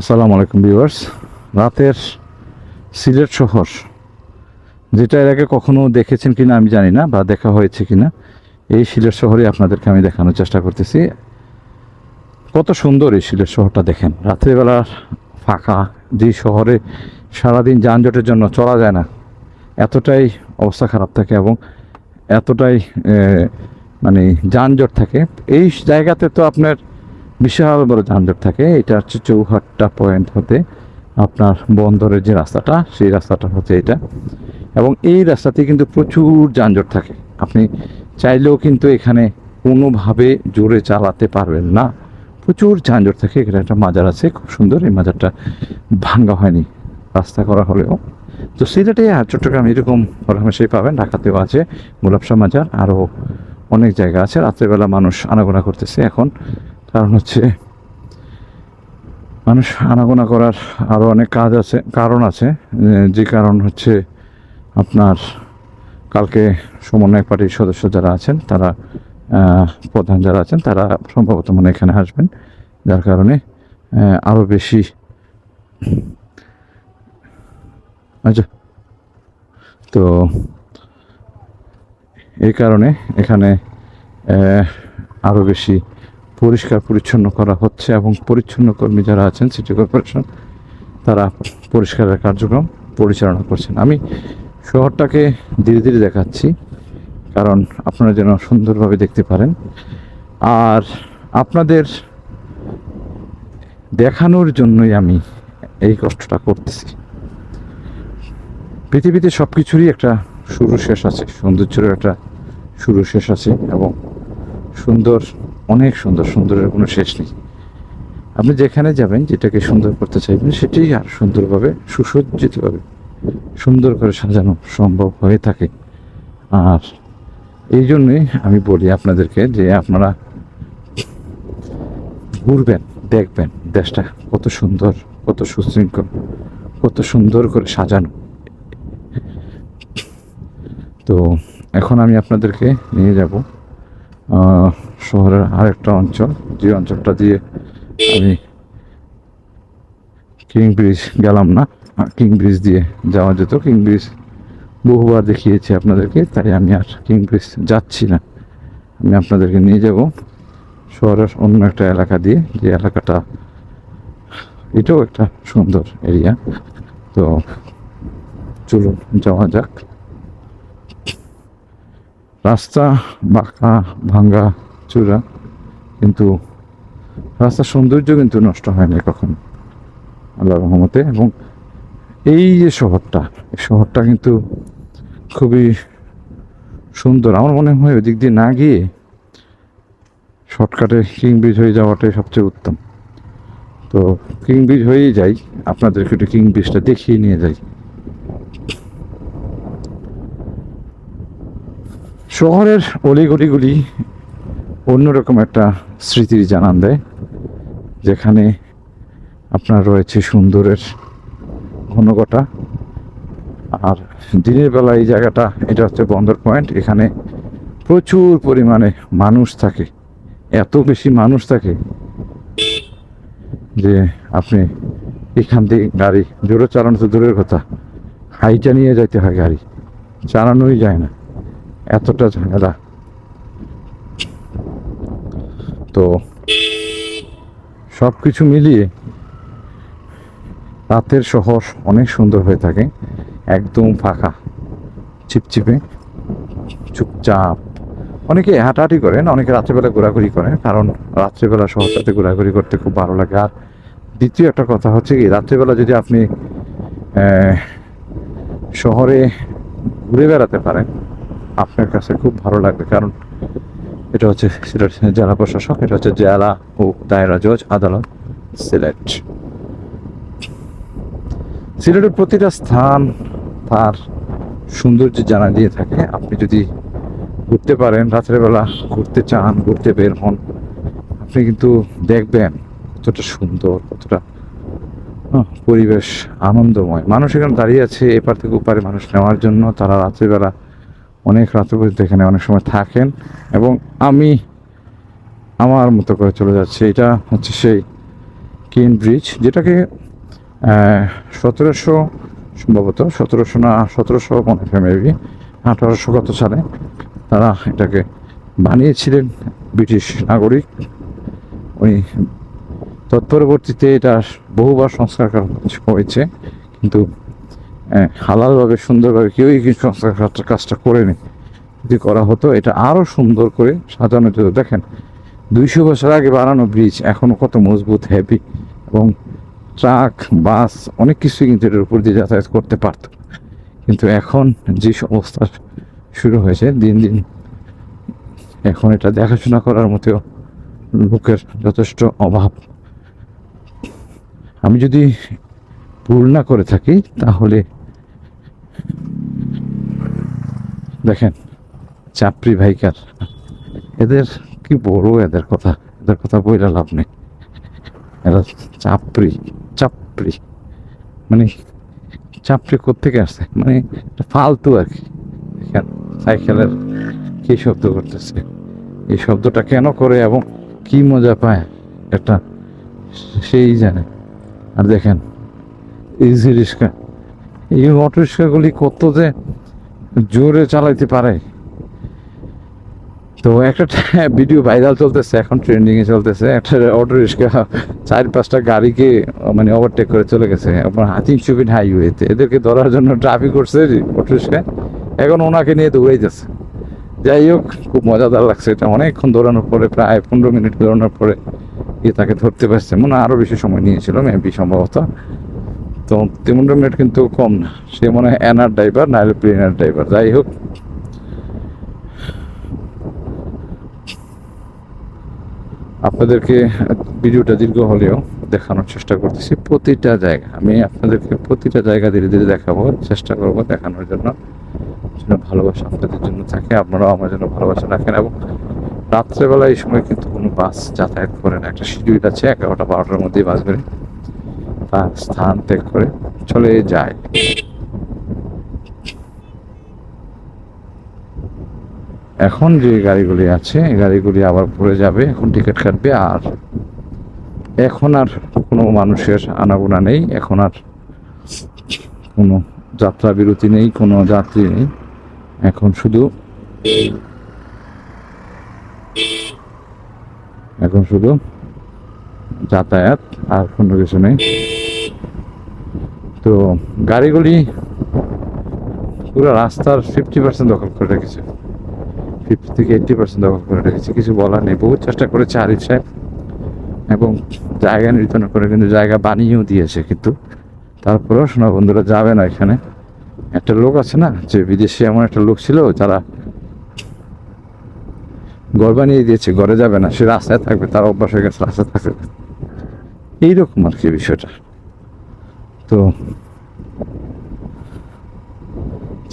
আসসালামু আলাইকুম ভিউয়ার্স। রাতের সিলেট শহর, যেটা এর আগে কখনো দেখেছেন কিনা আমি জানি না বা দেখা হয়েছে কিনা, এই সিলেট শহরে আপনাদেরকে আমি দেখানোর চেষ্টা করতেছি। কত সুন্দর এই সিলেট শহরটা দেখেন। রাত্রিবেলা ফাঁকা যে শহরে সারাদিন যানজটের জন্য চলা যায় না, এতটাই অবস্থা খারাপ থাকে এবং এতটাই মানে যানজট থাকে। এই জায়গাতে তো আপনার বিশাল বড় যানজট থাকে। এটা হচ্ছে চৌহাট্টা পয়েন্ট হতে আপনার বন্দরের যে রাস্তাটা, সেই রাস্তাটা হচ্ছে এটা। এবং এই রাস্তাতে কিন্তু প্রচুর যানজট থাকে। আপনি চাইলেও কিন্তু এখানে কোনোভাবে জোরে চালাতে পারবেন না। প্রচুর যানজট থাকে। এখানে একটা মাজার আছে, খুব সুন্দর। এই মাজারটা ভাঙ্গা হয়নি। রাস্তা করা হলেও। তো সিলেটে আর চট্টগ্রাম এরকম হরহামেশাই পাবেন। ঢাকাতেও আছে। গোলাপশা মাজার, আরও অনেক জায়গা আছে। রাত্রেবেলা মানুষ আনাগোনা করতেছে এখন। কারণ হচ্ছে মানুষ আনাগোনা করার আরও অনেক কাজ আছে, কারণ আছে যে কারণ হচ্ছে আপনার কালকে সমন্বয় পার্টির সদস্য যারা আছেন, তারা প্রধান যারা আছেন, তারা সম্ভবত মনে এখানে আসবেন। যার কারণে আরও বেশি আচ্ছা তো এই কারণে এখানে আরও বেশি পরিষ্কার পরিচ্ছন্ন করা হচ্ছে এবং পরিচ্ছন্ন কর্মী যারা আছেন সিটি কর্পোরেশন তারা পরিষ্কারের কার্যক্রম পরিচালনা করছেন। আমি শহরটাকে ধীরে ধীরে দেখাচ্ছি, কারণ আপনারা যেন সুন্দরভাবে দেখতে পারেন। আর আপনাদের দেখানোর জন্যই আমি এই কষ্টটা করতেছি। পৃথিবীতে সব কিছুরই একটা শুরু শেষ আছে সৌন্দর্যের একটা শুরু শেষ আছে এবং সুন্দর অনেক সুন্দর, সুন্দরের কোনো শেষ নেই। আপনি যেখানে যাবেন, যেটাকে সুন্দর করতে চাইবেন, সেটাই আর সুন্দরভাবে, সুসজ্জিতভাবে সুন্দর করে সাজানো সম্ভব হয়ে থাকে। আর এই জন্যই আমি বলি আপনাদেরকে যে আপনারা ঘুরবেন, দেখবেন দেশটা কত সুন্দর, কত সুশৃঙ্খল, কত সুন্দর করে সাজানো। তো এখন আমি আপনাদেরকে নিয়ে যাব। শহরের আরেকটা অঞ্চল, যে অঞ্চলটা দিয়ে আমি কিং ব্রিজ গেলাম না। কিং ব্রিজ দিয়ে যাওয়া যেত। কিং ব্রিজ বহুবার দেখিয়েছি আপনাদেরকে, তাই আমি আর কিং ব্রিজ যাচ্ছি না। আমি আপনাদেরকে নিয়ে যাব শহরের অন্য একটা এলাকা দিয়ে। যে এলাকাটা এটাও একটা সুন্দর এরিয়া তো চলুন, যাওয়া যাক। রাস্তা, বাঁকা ভাঙ্গা চূড়া, কিন্তু রাস্তার সৌন্দর্য কিন্তু নষ্ট হয়নি কখন আল্লাহ রহমতে। এবং এই যে শহরটা, এই শহরটা কিন্তু খুবই সুন্দর। আমার মনে হয় ওই দিক দিয়ে না গিয়ে শর্টকাটে কিং ব্রিজ হয়ে যাওয়াটাই সবচেয়ে উত্তম। তো কিং ব্রিজ হয়েই যাই, আপনাদেরকে একটু কিং ব্রিজটা দেখিয়ে নিয়ে যাই। শহরের অলিগলিগুলি অন্যরকম একটা স্মৃতির জানান দেয়, যেখানে আপনার রয়েছে সুন্দরের ঘনঘটা। আর দিনের বেলা এই জায়গাটা, এটা হচ্ছে বন্দর পয়েন্ট। এখানে প্রচুর পরিমাণে মানুষ থাকে, এত বেশি মানুষ থাকে যে আপনি এখান থেকে গাড়ি, জোরে চালানো তো দূরের কথা, হাইটা নিয়ে যাইতে হয় গাড়ি, চালানোই যায় না। এতটা ঝামেলা। তো সব কিছু মিলিয়ে রাতের শহর অনেক সুন্দর হয়ে থাকে, একদম ফাঁকা, চিপচিপে, চুপচাপ। অনেকে হাঁটাহাঁটি করেন, অনেকে রাত্রেবেলা ঘোরাঘুরি করেন, কারণ রাত্রেবেলা শহরটাতে ঘোরাঘুরি করতে খুব ভালো লাগে। আর দ্বিতীয় একটা কথা হচ্ছে কি, রাত্রেবেলা যদি আপনি শহরে ঘুরে বেড়াতে পারেন আপনার কাছে খুব ভালো লাগবে, কারণ এটা হচ্ছে সিলেট জেলা প্রশাসক, এটা হচ্ছে জেলা ও দায়রা জজ আদালত, সিলেট। সিলেটের প্রতিটা স্থান তার সৌন্দর্য জানা দিয়ে থাকে। আপনি যদি ঘুরতে পারেন রাত্রেবেলা ঘুরতে চান, ঘুরতে বের হন, আপনি কিন্তু দেখবেন কতটা সুন্দর, কতটা পরিবেশ আনন্দময়। মানুষ এখানে দাঁড়িয়ে আছে, এপার থেকে ওপারে মানুষ নেওয়ার জন্য। তারা রাত্রিবেলা অনেক রাত্রে পর্যন্ত এখানে অনেক সময় থাকেন এবং আমি আমার মতো করে চলে যাচ্ছি। এটা হচ্ছে সেই কেন ব্রিজ, যেটাকে সতেরোশো সম্ভবত সতেরোশো না, সতেরোশো মনে হয় মেবি আঠারোশো কত সালে তারা এটাকে বানিয়েছিলেন ব্রিটিশ নাগরিক। উনি তৎপরবর্তীতে এটা বহুবার সংস্কার করা হয়েছে, কিন্তু আহ, হালালভাবে সুন্দরভাবে কেউই কিন্তু কাজটা- করেনি যদি করা হতো এটা আরও সুন্দর করে সাজানো যেত। দেখেন দুইশো বছর আগে বানানো ব্রিজ এখনও কত মজবুত হ্যাপি এবং ট্রাক বাস অনেক কিছুই কিন্তু এটার উপর দিয়ে যাতায়াত করতে পারত। কিন্তু এখন যে অবস্থা শুরু হয়েছে দিন দিন এখন এটা দেখাশোনা করার মতো লোকের যথেষ্ট অভাব। আমি যদি ভুল না করে থাকি তাহলে দেখেন, চাপরি ভাইকার। এদের কি বড় এদের কথা? এদের কথা বইলা লাভ নেই। এরা চাপরি চাপরি। মানে চাপরি কোথেকে আসছে? মানে ফালতু আর কি। সাইকেলের কি শব্দ করতেছে? এই শব্দটা কেন করে এবং কি মজা পায়? এটা সেই জানে। আর দেখেন ইজি রিক্সা এই অটো রিক্সাগুলি কত যে জোরে চালাইতে পারে। তো একটা ভিডিও ভাইরাল চলতেছে, এখন ট্রেন্ডিং এ চলতেছে। একটা অটো রিক্সা চার পাঁচটা গাড়িকে মানে ওভারটেক করে চলে গেছে আপনার হাতিম সুবিন হাইওয়েতে এদেরকে ধরার জন্য ট্রাফিক করছে অটো রিক্সা এখন ওনাকে নিয়ে দৌড়াই যাচ্ছে যাই হোক, খুব মজাদার লাগছে এটা। অনেকক্ষণ দৌড়ানোর পরে, প্রায় পনেরো মিনিট দৌড়ানোর পরে গিয়ে তাকে ধরতে পারছে। মনে আরও বেশি সময় নিয়েছিল মেবি সম্ভবত। তো পনেরো মিনিট কিন্তু কম না। সে মনে হয় এনার ড্রাইভার নাহলে প্লেনার ড্রাইভার যাই হোক। আপনাদেরকে ভিডিওটা দীর্ঘ হলেও দেখানোর চেষ্টা করতেছি প্রতিটা জায়গা। আমি আপনাদেরকে প্রতিটা জায়গা ধীরে ধীরে দেখাবো, চেষ্টা করব দেখানোর জন্য। ভালোবাসা আপনাদের জন্য থাকে, আপনারাও আমার জন্য ভালোবাসা রাখেন এবং রাত্রেবেলা এই সময় কিন্তু কোনো বাস যাতায়াত করে না। একটা শিডিউল আছে, এগারোটা, বারোটার মধ্যেই বাস বেরোয়। তার স্থান ত্যাগ করে চলে যায়। এখন যে গাড়িগুলি আছে, এই গাড়িগুলি আবার ঘুরে যাবে, এখন টিকিট কাটবে আর। এখন আর কোনো মানুষের আনাগোনা নেই, এখন আর কোনো যাত্রা বিরতি নেই, কোনো যাত্রী নেই। এখন শুধু এখন শুধু যাতায়াত আর কোনো কিছু নেই। তো গাড়িগুলি পুরো রাস্তার ফিফটি পার্সেন্ট দখল করে রেখেছে। ফিফটি থেকে এইটটি পার্সেন্ট দখল করে রেখেছে। কিছু বলার নেই। বহু চেষ্টা করেছে আরিফ সাহেব এবং জায়গা নির্ধারণ করে, কিন্তু জায়গা বানিয়েও দিয়েছে কিন্তু। তারপরেও শোনা বন্ধুরা, যাবে না এখানে। একটা লোক আছে না, যে বিদেশে এমন একটা লোক ছিল, যারা ঘর বানিয়ে দিয়েছে, ঘরে যাবে না। সে রাস্তায় থাকবে, তার অভ্যাস হয়ে গেছে, রাস্তায় থাকবে এইরকম আর কি বিষয়টা। তো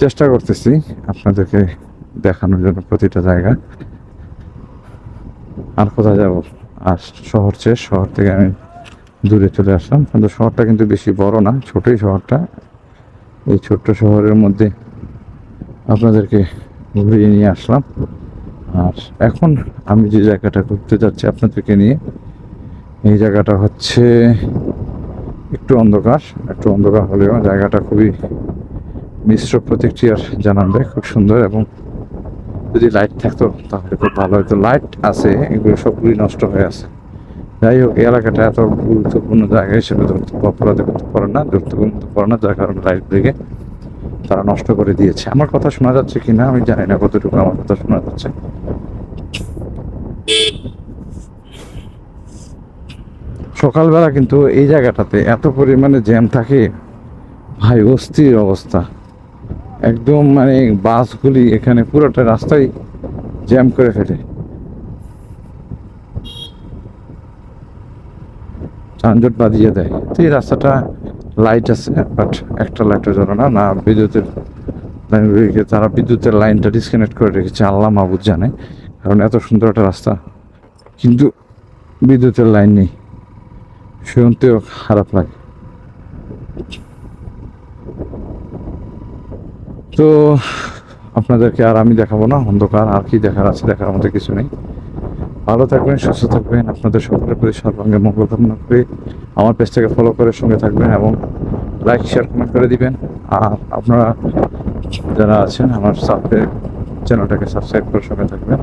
চেষ্টা করতেছি আপনাদেরকে দেখানোর জন্য প্রতিটা জায়গা। আর কোথায় যাব? আর শহর চেয়ে শহর থেকে আমি দূরে চলে আসলাম। কিন্তু শহরটা কিন্তু বেশি বড় না, ছোটই শহরটা। এই ছোট্ট শহরের মধ্যে আপনাদেরকে ঘুরিয়ে নিয়ে আসলাম। আর এখন আমি যে জায়গাটা ঘুরতে যাচ্ছি আপনাদেরকে নিয়ে, এই জায়গাটা হচ্ছে একটু অন্ধকার একটু অন্ধকার হলেও জায়গাটা খুবই মিশ্র প্রতিক্রিয়ার জানাবে খুব সুন্দর এবং যদি লাইট থাকতো তাহলে খুব ভালো হতো। লাইট আছে, এগুলো সবগুলি নষ্ট হয়ে আছে। যাই হোক, এই এলাকাটা এত গুরুত্বপূর্ণ জায়গা হিসেবে ধরতে অপরাধ করতে পারে না, গুরুত্বপূর্ণ পারে না, যার কারণে লাইট ব্রেকে তারা নষ্ট করে দিয়েছে। আমার কথা শোনা যাচ্ছে কি না আমি জানি না কতটুকু আমার কথা শোনা যাচ্ছে। সকালবেলা কিন্তু এই জায়গাটাতে এত পরিমাণে জ্যাম থাকে। ভাই, অস্থির অবস্থা। একদম মানে বাসগুলি এখানে পুরোটা রাস্তায় জ্যাম করে ফেলে। যানজট বাঁধিয়ে দেয়। তো এই রাস্তাটা লাইট আছে বাট একটা লাইটও জ্বলে না না বিদ্যুতের তারা বিদ্যুতের লাইনটা ডিসকানেক্ট করে রেখেছে, আল্লাহ মাহবুদ জানে। কারণ এত সুন্দর একটা রাস্তা, কিন্তু বিদ্যুতের লাইন নেই। শুনতেও খারাপ লাগে। তো আপনাদেরকে আর আমি দেখাবো না, অন্ধকার, আর কি দেখার আছে দেখার মতো কিছু নেই। ভালো থাকবেন, সুস্থ থাকবেন, আপনাদের সকলের প্রতি সর্বাঙ্গে মঙ্গল কামনা করে আমার পেজটাকে ফলো করে সঙ্গে থাকবেন এবং লাইক শেয়ার কমেন্ট করে দিবেন। আর আপনারা যারা আছেন, আমার সাবস্ক্রাইব চ্যানেলটাকে সাবস্ক্রাইব করে সঙ্গে থাকবেন।